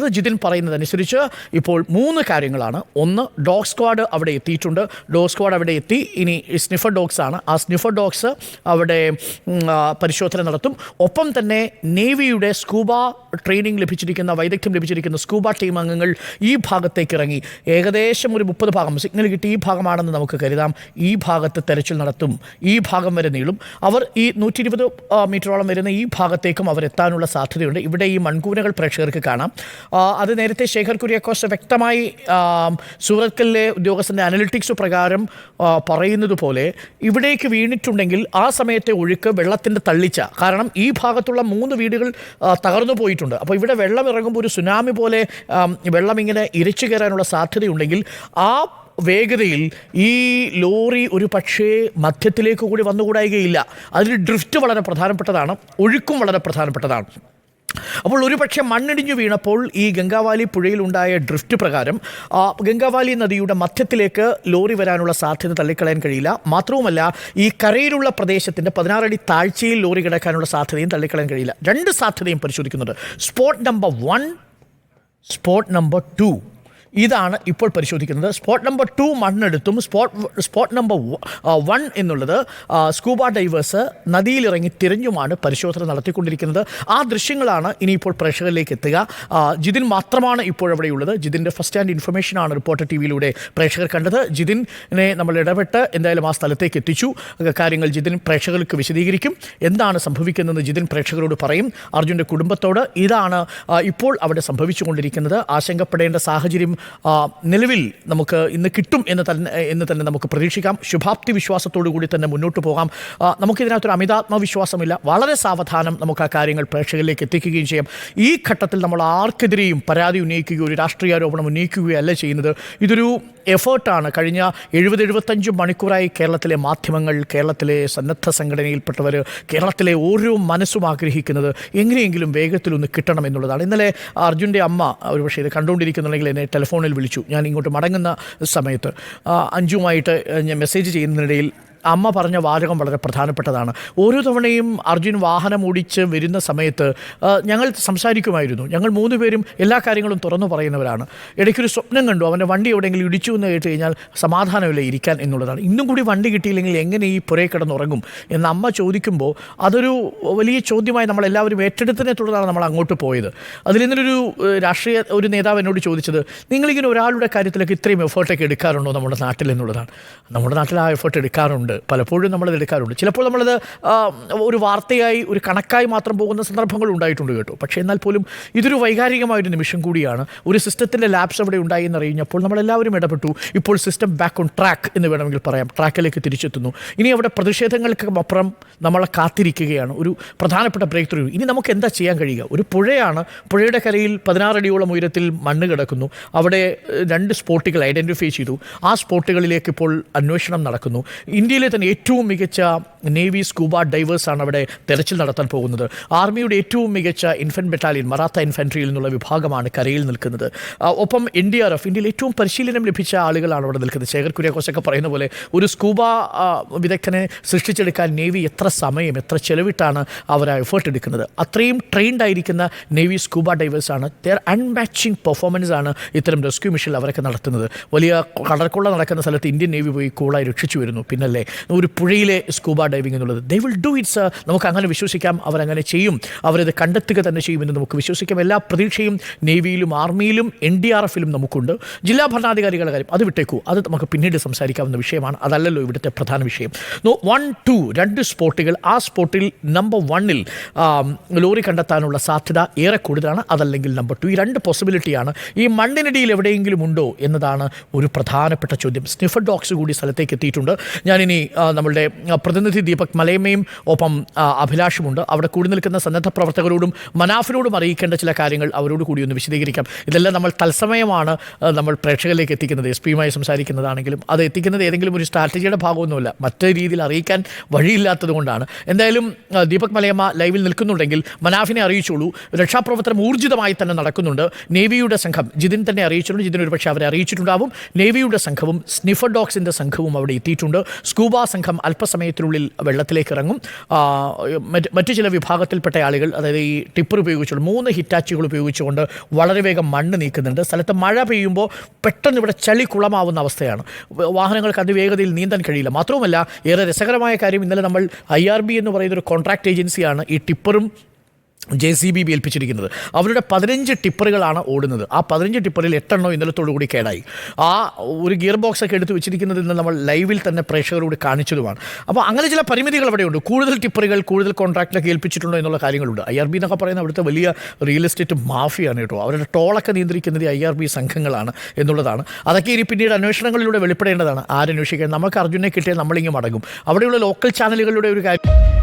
അത് ജിതിൻ പറയുന്നതനുസരിച്ച് ഇപ്പോൾ മൂന്ന് കാര്യങ്ങളാണ്. ഒന്ന് ഡോഗ് സ്ക്വാഡ് അവിടെ എത്തിയിട്ടുണ്ട്. ഡോഗ് സ്ക്വാഡ് അവിടെ എത്തി. ഇനി സ്നിഫർ ഡോഗ്സ് ആണ്. ആ സ്നിഫർ ഡോഗ്സ് അവിടെ പരിശോധന നടത്തും. ഒപ്പം തന്നെ നേവിയുടെ സ്കൂബ ട്രെയിനിങ് ലഭിച്ചിരിക്കുന്ന വൈദഗ്ധ്യം ലഭിച്ചിരിക്കുന്ന സ്കൂബ ടീം അംഗങ്ങൾ ഈ ഭാഗത്തേക്ക് ഇറങ്ങി. ഏകദേശം ഒരു മുപ്പത് ഭാഗം സിഗ്നൽ കിട്ടി. ഈ ഭാഗമാണെന്ന് നമുക്ക് കരുതാം. ഈ ഭാഗത്ത് തെരച്ചിൽ നടത്തും. ഈ ഭാഗം വരെ നീളും. അവർ ഈ നൂറ്റി ഇരുപത് മീറ്ററോളം വരുന്ന ഈ ഭാഗത്തേക്കും അവർ എത്താനുള്ള സാധ്യതയുണ്ട്. ഇവിടെ ഈ മൺകൂനകൾ പ്രേക്ഷകർക്ക് കാണാം. അത് നേരത്തെ ശേഖർ കുര്യാക്കോസ് വ്യക്തമായി സൂറത്തിലെ ഉദ്യോഗസ്ഥന്റെ അനലിറ്റിക്സ് പ്രകാരം പറയുന്നത് പോലെ ഇവിടേക്ക് വീണിട്ടുണ്ടെങ്കിൽ ആ സമയത്തെ ഒഴുക്ക് വെള്ളത്തിന്റെ തള്ളിച്ച കാരണം ഈ ഭാഗത്തുള്ള മൂന്ന് വീടുകൾ തകർന്നു പോയിട്ടുണ്ട്. അപ്പോൾ ഇവിടെ വെള്ളം ഇറങ്ങുമ്പോൾ ഒരു സുനാമി പോലെ വെള്ളം ഇങ്ങനെ ഇരച്ചു കയറാനുള്ള സാധ്യതയുണ്ടെങ്കിൽ ആ വേഗതയിൽ ഈ ലോറി ഒരു പക്ഷേ മധ്യത്തിലേക്ക് കൂടി വന്നുകൂടായികയില്ല. അതിൽ ഡ്രിഫ്റ്റ് വളരെ പ്രധാനപ്പെട്ടതാണ് ഒഴുക്കും വളരെ പ്രധാനപ്പെട്ടതാണ്. അപ്പോൾ ഒരു പക്ഷേ മണ്ണിടിഞ്ഞു വീണപ്പോൾ ഈ ഗംഗാവാലി പുഴയിലുണ്ടായ ഡ്രിഫ്റ്റ് പ്രകാരം ഗംഗാവാലി നദിയുടെ മധ്യത്തിലേക്ക് ലോറി വരാനുള്ള സാധ്യത തള്ളിക്കളയാൻ കഴിയില്ല. മാത്രവുമല്ല ഈ കരയിലുള്ള പ്രദേശത്തിന്റെ പതിനാറടി താഴ്ചയിൽ ലോറി കിടക്കാനുള്ള സാധ്യതയും തള്ളിക്കളയാൻ കഴിയില്ല. രണ്ട് സാധ്യതയും പരിശോധിക്കുന്നുണ്ട്. Spot number one spot number two. ഇതാണ് ഇപ്പോൾ പരിശോധിക്കുന്നത്. സ്പോട്ട് നമ്പർ ടു മണ്ണെടുത്തും സ്പോട്ട് സ്പോട്ട് നമ്പർ വൺ എന്നുള്ളത് സ്കൂബ ഡൈവേഴ്സ് നദിയിലിറങ്ങി തിരഞ്ഞുമാണ് പരിശോധന നടത്തിക്കൊണ്ടിരിക്കുന്നത്. ആ ദൃശ്യങ്ങളാണ് ഇനിയിപ്പോൾ പ്രേക്ഷകരിലേക്ക് എത്തുക. ജിതിൻ മാത്രമാണ് ഇപ്പോഴവിടെയുള്ളത് ജിതിന്റെ ഫസ്റ്റ് ഹാൻഡ് ഇൻഫർമേഷനാണ് റിപ്പോർട്ടർ ടി വിയിലൂടെ പ്രേക്ഷകർ കണ്ടത്. ജിതിനെ നമ്മൾ ഇടപെട്ട് എന്തായാലും ആ സ്ഥലത്തേക്ക് എത്തിച്ചു. കാര്യങ്ങൾ ജിതിൻ പ്രേക്ഷകർക്ക് വിശദീകരിക്കും. എന്താണ് സംഭവിക്കുന്നതെന്ന് ജിതിൻ പ്രേക്ഷകരോട് പറയും. അർജുന്റെ കുടുംബത്തോട് ഇതാണ് ഇപ്പോൾ അവിടെ സംഭവിച്ചുകൊണ്ടിരിക്കുന്നത്. ആശങ്കപ്പെടേണ്ട സാഹചര്യം നിലവിൽ നമുക്ക് ഇന്ന് കിട്ടും എന്ന് തന്നെ എന്ന് തന്നെ നമുക്ക് പ്രതീക്ഷിക്കാം. ശുഭാപ്തി വിശ്വാസത്തോടു കൂടി തന്നെ മുന്നോട്ട് പോകാം. നമുക്കിതിനകത്തൊരു അമിതാത്മവിശ്വാസമില്ല. വളരെ സാവധാനം നമുക്ക് ആ കാര്യങ്ങൾ പ്രേക്ഷകരിലേക്ക് എത്തിക്കുകയും ചെയ്യാം. ഈ ഘട്ടത്തിൽ നമ്മൾ ആർക്കെതിരെയും പരാതി ഉന്നയിക്കുകയോ ഒരു രാഷ്ട്രീയ ആരോപണം ഉന്നയിക്കുകയോ അല്ല ചെയ്യുന്നത്. ഇതൊരു എഫേർട്ടാണ്. കഴിഞ്ഞ എഴുപത് എഴുപത്തഞ്ച് മണിക്കൂറായി കേരളത്തിലെ മാധ്യമങ്ങൾ കേരളത്തിലെ സന്നദ്ധ സംഘടനയിൽപ്പെട്ടവർ കേരളത്തിലെ ഓരോ മനസ്സും ആഗ്രഹിക്കുന്നത് എങ്ങനെയെങ്കിലും വേഗത്തിലൊന്ന് കിട്ടണം എന്നുള്ളതാണ് ഇന്നലെ അർജുന്റെ അമ്മ ഒരു പക്ഷേ ഇത് കണ്ടുകൊണ്ടിരിക്കുന്നുണ്ടെങ്കിൽ എന്നെ ടെലിഫോണിൽ വിളിച്ചു. ഞാൻ ഇങ്ങോട്ട് മടങ്ങുന്ന സമയത്ത് അഞ്ചുമായിട്ട് ഞാൻ മെസ്സേജ് ചെയ്യുന്നതിനിടയിൽ അമ്മ പറഞ്ഞ വാചകം വളരെ പ്രധാനപ്പെട്ടതാണ്. ഓരോ തവണയും അർജുൻ വാഹനം ഓടിച്ച് വരുന്ന സമയത്ത് ഞങ്ങൾ സംസാരിക്കുമായിരുന്നു. ഞങ്ങൾ മൂന്ന് പേരും എല്ലാ കാര്യങ്ങളും തുറന്നു പറയുന്നവരാണ്. ഇടയ്ക്കൊരു സ്വപ്നം കണ്ടു. അവന്റെ വണ്ടി എവിടെയെങ്കിലും ഇടിച്ചു എന്ന് കേട്ട് കഴിഞ്ഞാൽ സമാധാനമില്ല ഇരിക്കാൻ എന്നുള്ളതാണ്. ഇന്നും കൂടി വണ്ടി കിട്ടിയില്ലെങ്കിൽ എങ്ങനെ ഈ പുറേ കിടന്നുറങ്ങും എന്ന് അമ്മ ചോദിക്കുമ്പോൾ അതൊരു വലിയ ചോദ്യമായി നമ്മളെല്ലാവരും ഏറ്റെടുത്തതിനെ തുടർന്നാണ് നമ്മൾ അങ്ങോട്ട് പോയത്. അതിൽ നിന്നൊരു രാഷ്ട്രീയ ഒരു നേതാവ് എന്നോട് ചോദിച്ചത് നിങ്ങളിങ്ങനെ ഒരാളുടെ കാര്യത്തിലൊക്കെ ഇത്രയും എഫേർട്ടൊക്കെ എടുക്കാറുണ്ടോ നമ്മുടെ നാട്ടിൽ? എന്നുള്ളതാണ്. നമ്മുടെ നാട്ടിൽ ആ എഫേർട്ട് എടുക്കാറുണ്ട്. പലപ്പോഴും നമ്മളത് എടുക്കാറുണ്ട്. ചിലപ്പോൾ നമ്മളത് ഒരു വാർത്തയായി ഒരു കണക്കായി മാത്രം പോകുന്ന സന്ദർഭങ്ങൾ ഉണ്ടായിട്ടുണ്ട് കേട്ടോ. പക്ഷേ എന്നാൽ പോലും ഇതൊരു വൈകാരികമായൊരു നിമിഷം കൂടിയാണ്. ഒരു സിസ്റ്റത്തിന്റെ ലാബ്സ് അവിടെ ഉണ്ടായി എന്നറിഞ്ഞപ്പോൾ നമ്മളെല്ലാവരും ഇടപെട്ടു. ഇപ്പോൾ സിസ്റ്റം ബാക്ക് ഓൺ ട്രാക്ക് എന്ന് വേണമെങ്കിൽ പറയാം. ട്രാക്കിലേക്ക് തിരിച്ചെത്തുന്നു. ഇനി അവിടെ പ്രതിഷേധങ്ങൾക്ക് അപ്പുറം നമ്മളെ കാത്തിരിക്കുകയാണ്. ഒരു പ്രധാനപ്പെട്ട ബ്രേക്ക് ത്രൂ ഇനി നമുക്ക് എന്താ ചെയ്യാൻ കഴിയുക? ഒരു പുഴയാണ്. പുഴയുടെ കരയിൽ പതിനാറടിയോളം ഉയരത്തിൽ മണ്ണ് കിടക്കുന്നു. അവിടെ രണ്ട് സ്പോട്ടുകൾ ഐഡന്റിഫൈ ചെയ്തു. ആ സ്പോട്ടുകളിലേക്ക് ഇപ്പോൾ അന്വേഷണം നടക്കുന്നു. ഇന്ത്യയിലെ തന്നെ ഏറ്റവും മികച്ച നേവി സ്കൂബ ഡൈവേഴ്സാണ് അവിടെ തെരച്ചിൽ നടത്താൻ പോകുന്നത്. ആർമിയുടെ ഏറ്റവും മികച്ച ഇൻഫൻ ബറ്റാലിയൻ മറാത്ത ഇൻഫൻട്രിയിൽ നിന്നുള്ള വിഭാഗമാണ് കരയിൽ നിൽക്കുന്നത്. ഒപ്പം എൻ ഡി ആർ എഫ് ഇന്ത്യയിൽ ഏറ്റവും പരിശീലനം ലഭിച്ച ആളുകളാണ് അവിടെ നിൽക്കുന്നത്. ശേഖർ കുര്യാക്കോസൊക്കെ പറയുന്ന പോലെ ഒരു സ്കൂബ വിദഗ്ധനെ സൃഷ്ടിച്ചെടുക്കാൻ നേവി എത്ര സമയം എത്ര ചെലവിട്ടാണ് അവർ എഫേർട്ട് എടുക്കുന്നത്? അത്രയും ട്രെയിൻഡ് ആയിരിക്കുന്ന നേവി സ്കൂബ ഡൈവേഴ്സാണ് ദർ അൺമാച്ചിങ് പെർഫോമൻസ് ആണ് ഇത്തരം റെസ്ക്യൂ മിഷൻ അവരൊക്കെ നടത്തുന്നത്. വലിയ കടൽക്കൊള്ള നടക്കുന്ന സ്ഥലത്ത് ഇന്ത്യൻ നേവി പോയി കൂളായി രക്ഷിച്ചു വരുന്നു. പിന്നല്ലേ ഒരു പുഴയിലെ സ്കൂബ ഡൈവിംഗ് എന്നുള്ളത്. ദേ വിൽ ഡു ഇറ്റ്സ് നമുക്ക് അങ്ങനെ വിശ്വസിക്കാം. അവരങ്ങനെ ചെയ്യും. അവരത് കണ്ടെത്തുക തന്നെ ചെയ്യുമെന്ന് നമുക്ക് വിശ്വസിക്കാം. എല്ലാ പ്രതീക്ഷയും നേവിയിലും ആർമിയിലും എൻ ഡി ആർ എഫിലും നമുക്കുണ്ട്. ജില്ലാ ഭരണാധികാരികളുടെ കാര്യം അത് വിട്ടേക്കൂ. അത് നമുക്ക് പിന്നീട് സംസാരിക്കാവുന്ന വിഷയമാണ്. അതല്ലല്ലോ ഇവിടുത്തെ പ്രധാന വിഷയം. വൺ ടു രണ്ട് സ്പോട്ടുകൾ. ആ സ്പോട്ടിൽ നമ്പർ വണ്ണിൽ ലോറി കണ്ടെത്താനുള്ള സാധ്യത ഏറെ കൂടുതലാണ്. അതല്ലെങ്കിൽ നമ്പർ ടു ഈ രണ്ട് പോസിബിലിറ്റിയാണ് ഈ മണ്ണിനടിയിൽ എവിടെയെങ്കിലും ഉണ്ടോ എന്നതാണ് ഒരു പ്രധാനപ്പെട്ട ചോദ്യം. സ്നിഫർ ഡോഗ്സ് കൂടി സ്ഥലത്തേക്ക് എത്തിയിട്ടുണ്ട്. ഞാനിനി ആ, നമ്മളുടെ പ്രതിനിധി ദീപക് മലയമ്മയും ഒപ്പം അഭിലാഷമുണ്ട്. അവിടെ കൂടി നിൽക്കുന്ന സന്നദ്ധ പ്രവർത്തകരോടും മനാഫിനോടും അറിയിക്കേണ്ട ചില കാര്യങ്ങൾ അവരോട് കൂടി ഒന്ന് വിശദീകരിക്കാം. ഇതെല്ലാം നമ്മൾ തത്സമയമാണ് നമ്മൾ പ്രേക്ഷകരിലേക്ക് എത്തിക്കുന്നത്. എസ് പിയുമായി സംസാരിക്കുന്നതാണെങ്കിലും അത് എത്തിക്കുന്നത് ഏതെങ്കിലും ഒരു സ്ട്രാറ്റജിയുടെ ഭാഗമൊന്നുമല്ല. മറ്റേ രീതിയിൽ അറിയിക്കാൻ വഴിയില്ലാത്തത് കൊണ്ടാണ്. എന്തായാലും ദീപക് മലയമ്മ ലൈവിൽ നിൽക്കുന്നുണ്ടെങ്കിൽ മനാഫിനെ അറിയിച്ചോളൂ. രക്ഷാപ്രവർത്തനം ഊർജിതമായി തന്നെ നടക്കുന്നുണ്ട്. നേവിയുടെ സംഘം ജിതിൻ തന്നെ അറിയിച്ചിട്ടുണ്ട്. ജിതിൻ ഒരു പക്ഷേ അവരെ അറിയിച്ചിട്ടുണ്ടാവും. നേവിയുടെ സംഘവും സ്നിഫർ ഡോഗ്സിന്റെ സംഘവും അവിടെ എത്തിയിട്ടുണ്ട്. സ്കൂബ സ്കൂബ സംഘം അല്പസമയത്തിനുള്ളിൽ വെള്ളത്തിലേക്ക് ഇറങ്ങും മറ്റ് ചില വിഭാഗത്തിൽപ്പെട്ട ആളുകൾ അതായത് ഈ ടിപ്പർ ഉപയോഗിച്ചുകൊണ്ട് മൂന്ന് ഹിറ്റാച്ചുകൾ ഉപയോഗിച്ചുകൊണ്ട് വളരെ വേഗം മണ്ണ് നീക്കുന്നുണ്ട്. സ്ഥലത്ത് മഴ പെയ്യുമ്പോൾ പെട്ടെന്ന് ഇവിടെ ചളി കുളമാവുന്ന അവസ്ഥയാണ്. വാഹനങ്ങൾക്ക് അതിവേഗതയിൽ നീന്താൻ കഴിയില്ല. മാത്രവുമല്ല ഏറെ രസകരമായ കാര്യം ഇന്നലെ നമ്മൾ ഐ ആർ ബി എന്ന് പറയുന്ന ഒരു കോൺട്രാക്ട് ഏജൻസിയാണ് ഈ ടിപ്പറും ജെ സി ബി ഏൽപ്പിച്ചിരിക്കുന്നത്. അവരുടെ പതിനഞ്ച് ടിപ്പറുകളാണ് ഓടുന്നത്. ആ പതിനഞ്ച് ടിപ്പറിൽ എട്ടെണ്ണോ ഇന്നലത്തോടു കൂടി കേടായി. ആ ഒരു ഗിയർ ബോക്സ് ഒക്കെ എടുത്ത് വെച്ചിരിക്കുന്നത് ഇന്ന് നമ്മൾ ലൈവിൽ തന്നെ പ്രേക്ഷകരോട് കാണിച്ചതുമാണ്. അപ്പോൾ അങ്ങനെ ചില പരിമിതികൾ അവിടെയുണ്ട്. കൂടുതൽ ടിപ്പറുകൾ കൂടുതൽ കോൺട്രാക്റ്റിലൊക്കെ ഏൽപ്പിച്ചിട്ടുണ്ടോ എന്നുള്ള കാര്യങ്ങളുണ്ട്. ഐ ആർ ബി എന്നൊക്കെ പറയുന്ന അവിടുത്തെ വലിയ റിയൽ എസ്റ്റേറ്റ് മാഫിയാണ് കേട്ടോ. അവരുടെ ടോളൊക്കെ നിയന്ത്രിക്കുന്നത് ഐ ആർ ബി സംഘങ്ങളാണ് എന്നുള്ളതാണ്. അതൊക്കെ ഇനി പിന്നീട് അന്വേഷണങ്ങളിലൂടെ വെളിപ്പെടേണ്ടതാണ്. ആരന്വേഷിക്കാൻ? നമുക്ക് അർജുനെ കിട്ടിയാൽ നമ്മളിങ്ങ് മടങ്ങും. അവിടെയുള്ള ലോക്കൽ ചാനലുകളുടെ ഒരു കാര്യം